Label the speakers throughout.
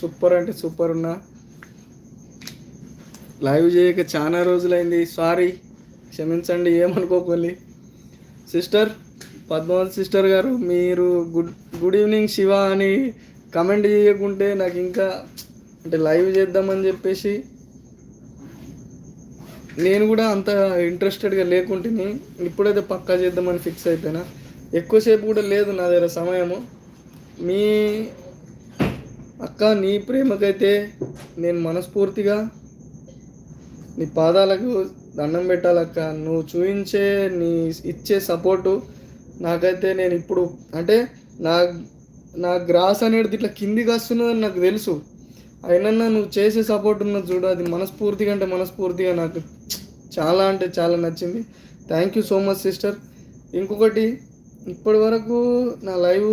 Speaker 1: Super అంటే super ఉన్నా. Live చేయక చాలా రోజులైంది. సారీ క్షమించండి ఏమనుకోకండి. సిస్టర్ పద్మావతి సిస్టర్ గారు మీరు గుడ్ గుడ్ ఈవినింగ్ శివ అని కమెంట్ చేయకుంటే నాకు ఇంకా అంటే లైవ్ చేద్దామని చెప్పేసి నేను కూడా అంత ఇంట్రెస్టెడ్గా లేకుంటుని ఇప్పుడైతే పక్కా చేద్దామని ఫిక్స్ అయిపోయినా. ఎక్కువసేపు కూడా లేదు నా దగ్గర సమయము. మీ అక్క నీ ప్రేమకైతే నేను మనస్ఫూర్తిగా నీ పాదాలకు దండం పెట్టాలక్క. నువ్వు చూపించే నీ ఇచ్చే సపోర్టు నాకైతే నేను ఇప్పుడు అంటే నా నా గ్రాస్ అనేది ఇట్లా కిందికి వస్తున్నదని నాకు తెలుసు. అయినా నువ్వు చేసే సపోర్ట్ ఉన్నది చూడు అది మనస్ఫూర్తిగా అంటే మనస్ఫూర్తిగా నాకు చాలా అంటే చాలా నచ్చింది. Thank you so much sister ఇంకొకటి ఇప్పటి వరకు నా లైవ్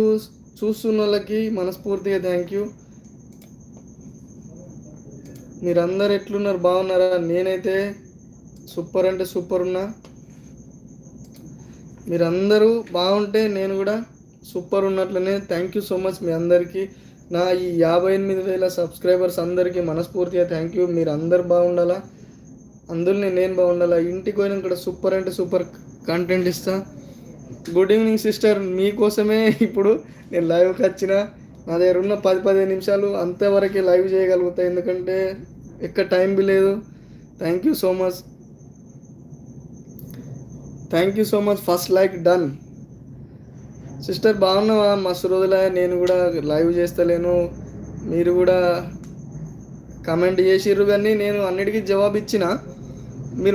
Speaker 1: చూస్తున్న వాళ్ళకి మనస్ఫూర్తిగా థ్యాంక్ యూ మీరందరు ఎట్లున్నారు? బాగున్నారా? నేనైతే సూపర్ అంటే సూపర్ ఉన్నా. మీరందరూ బాగుంటే నేను కూడా సూపర్ ఉన్నట్లనే థ్యాంక్ యూ సో మచ్ మీ అందరికీ. నా ఈ యాభై ఎనిమిది వేల సబ్స్క్రైబర్స్ అందరికీ మనస్ఫూర్తిగా థ్యాంక్ యూ మీరు అందరు బాగుండాలా? అందులోనే నేను బాగుండాలా? ఇంటికి పోయినా ఇక్కడ సూపర్ అంటే సూపర్ కంటెంట్ ఇస్తా. గుడ్ ఈవినింగ్ సిస్టర్ మీకోసమే ఇప్పుడు నేను లైవ్కి వచ్చిన. నా దగ్గర ఉన్న పది పదిహేను నిమిషాలు అంతవరకే లైవ్ చేయగలుగుతా. ఎందుకంటే ఎక్కడ టైం బి లేదు. Thank you so much thank you so much first like done sister బాగున్నావా? మస్తు రోజులే నేను కూడా లైవ్ చేస్తలేను. మీరు కూడా కమెంట్ చేసిర్రు కానీ నేను అన్నిటికీ జవాబు ఇచ్చిన మీరు